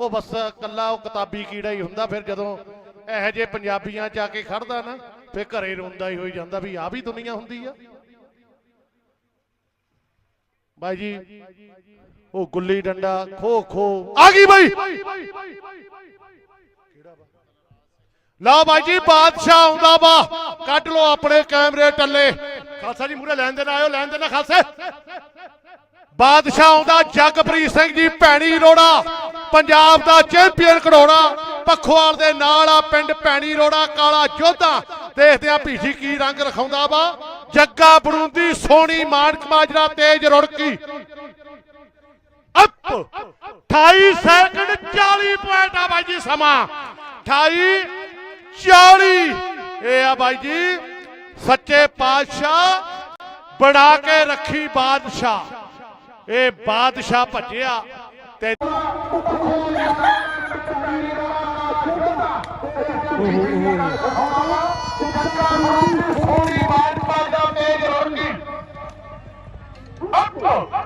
ਉਹ ਬਸ ਕੱਲਾ ਉਹ ਕਿਤਾਬੀ ਕੀੜਾ ਹੀ ਹੁੰਦਾ, ਫਿਰ ਜਦੋਂ ਇਹੋ ਜਿਹੇ ਪੰਜਾਬੀਆਂ ਚ ਆ ਕੇ ਖੜਦਾ ਨਾ, ਫਿਰ ਘਰੇ ਰੋਂਦਾ ਹੀ ਹੋਈ ਜਾਂਦਾ ਵੀ ਆ ਵੀ ਦੁਨੀਆ ਹੁੰਦੀ ਆ। ਬਾਈ ਜੀ, ਉਹ ਗੁੱਲੀ ਡੰਡਾ ਖੋ ਖੋ, ਆ ਗਈ ਬਾਈ। ਲਓ ਬਾਈ ਜੀ, ਬਾਦਸ਼ਾਹ ਆਉਂਦਾ ਵਾ, ਕੱਢ ਲਓ ਆਪਣੇ ਕੈਮਰੇ ਟੱਲੇ। ਖਾਲਸਾ ਜੀ ਮੂਰੇ ਲੈਣ ਦੇਣ ਆਇਓ, ਲੈਣ ਦੇਣ ਖਾਲਸੇ। ਬਾਦਸ਼ਾਹ ਆਉਂਦਾ ਜਗਪ੍ਰੀਤ ਸਿੰਘ ਜੀ, ਭੈਣੀ ਰੋੜਾ। ਪੰਜਾਬ ਦਾ ਚੈਂਪੀਅਨ ਖੜੋੜਾ ਪਖਵਾਲ ਦੇ ਨਾਲ ਆ ਪਿੰਡ ਭੈਣੀ ਰੋੜਾ, ਕਾਲਾ ਜੋਧਾ। ਦੇਖਦੇ ਆ ਭੀਜੀ ਕੀ ਰੰਗ ਰਖਾਉਂਦਾ ਵਾ। ਜੱਗਾ ਬੜੂੰਦੀ ਸੋਹਣੀ ਮਾਨਕ ਮਾਜਰਾ, ਤੇਜ ਰੁੜਕੀ। ਅਪ! 28 ਸੈਕਿੰਡ 40 ਪੁਆਇੰਟ ਆ ਬਾਈ ਜੀ ਸਮਾਂ। 28 40 ਇਹ ਆ ਬਾਈ ਜੀ, ਸੱਚੇ ਪਾਤਸ਼ਾਹ ਬਣਾ ਕੇ ਰੱਖੀ ਬਾਦਸ਼ਾਹ। ਇਹ ਬਾਦਸ਼ਾਹ ਭੱਜਿਆ। ਤੇ ਥੋੜੀ ਬਾਤ ਪਾਦਾ ਤੇਜ ਰੋਟੀ। ਅੱਪ ਆਈ ਹੈ